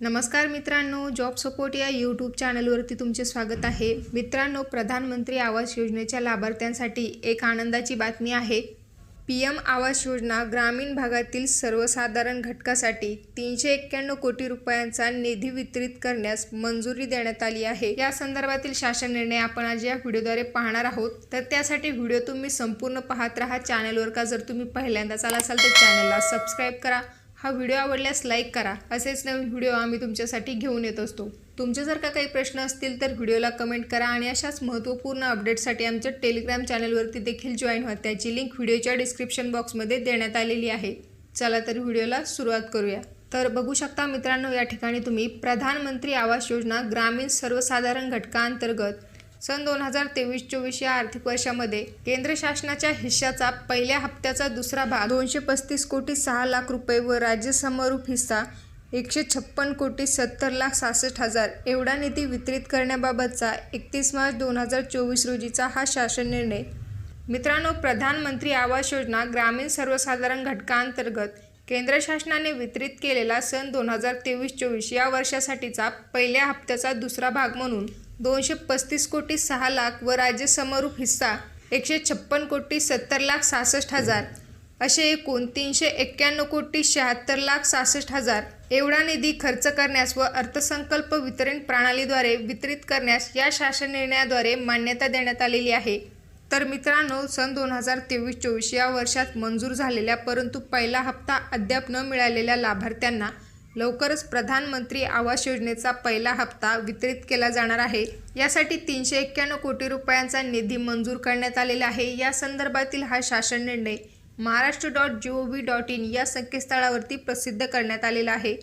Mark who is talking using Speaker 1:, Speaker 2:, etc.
Speaker 1: नमस्कार मित्रांनो job support या यूट्यूब चॅनलवरती तुमचे स्वागत आहे. मित्रांनो प्रधानमंत्री आवास योजनेच्या लाभार्थ्यांसाठी एक आनंदाची बातमी आहे. पी एम आवास योजना ग्रामीण भागातील सर्वसाधारण घटकासाठी तीनशे एक्क्याण्णव कोटी रुपयांचा निधी वितरित करण्यास मंजुरी देण्यात आली आहे. या संदर्भातील शासन निर्णय आपण आज या व्हिडिओद्वारे पाहणार आहोत. तर त्यासाठी व्हिडिओ तुम्ही संपूर्ण पाहत राहा. चॅनलवर का जर तुम्ही पहिल्यांदाच आला असाल तर चॅनलला सबस्क्राईब करा. हा व्हिडिओ आवडल्यास लाईक करा. असेच नवीन व्हिडिओ आम्ही तुमच्यासाठी घेऊन येत असतो. तुमचे जर का काही प्रश्न असतील तर व्हिडिओला कमेंट करा आणि अशाच महत्त्वपूर्ण अपडेटसाठी आमच्या टेलिग्राम चॅनलवरती देखील जॉईन व्हा. त्याची लिंक व्हिडिओच्या डिस्क्रिप्शन बॉक्समध्ये देण्यात आलेली आहे. चला तर व्हिडिओला सुरुवात करूया. तर बघू शकता मित्रांनो या ठिकाणी तुम्ही प्रधानमंत्री आवास योजना ग्रामीण सर्वसाधारण घटकांतर्गत सन दोन हजार तेवीस चोवीस या आर्थिक वर्षामध्ये केंद्र शासनाच्या हिश्श्याचा पहिल्या हप्त्याचा दुसरा भाग दोनशे पस्तीस कोटी सहा लाख रुपये व राज्य समरूप हिस्सा एकशे छप्पन कोटी सत्तर लाख सहासष्ट हजार एवढा निधी वितरित करण्याबाबतचा एकतीस मार्च दोन हजार चोवीस रोजीचा हा शासन निर्णय. मित्रांनो प्रधानमंत्री आवास योजना ग्रामीण सर्वसाधारण घटकांतर्गत केंद्र शासनाने वितरित केलेला सन दोन हजार तेवीस चोवीस या वर्षासाठीचा पहिल्या हप्त्याचा दुसरा भाग म्हणून दोनशे पस्तीस कोटी सहा लाख व राज्य समरूप हिस्सा एकशे छप्पन कोटी सत्तर लाख सहासष्ट हजार. असे एकूण तीनशे एक्क्याण्णव कोटी शहात्तर लाख सहासष्ट हजार. एवढा निधी खर्च करण्यास व अर्थसंकल्प वितरण प्रणालीद्वारे वितरित करण्यास या शासन निर्णयाद्वारे मान्यता देण्यात आलेली आहे. तर मित्रांनो सन दोन हजार तेवीस चोवीस या वर्षात मंजूर झालेल्या परंतु पहिला हप्ता अद्याप न मिळालेल्या लाभार्थ्यांना लवकरच प्रधानमंत्री आवास योजनेचा पहिला हप्ता वितरित केला जाणार आहे. यासाठी तीनशे एक्क्याण्णव कोटी रुपयांचा निधी मंजूर करण्यात आलेला आहे. या संदर्भातील हा शासन निर्णय Maharashtra dot G O V dot in या संकेतस्थळावरती प्रसिद्ध करण्यात आलेला आहे.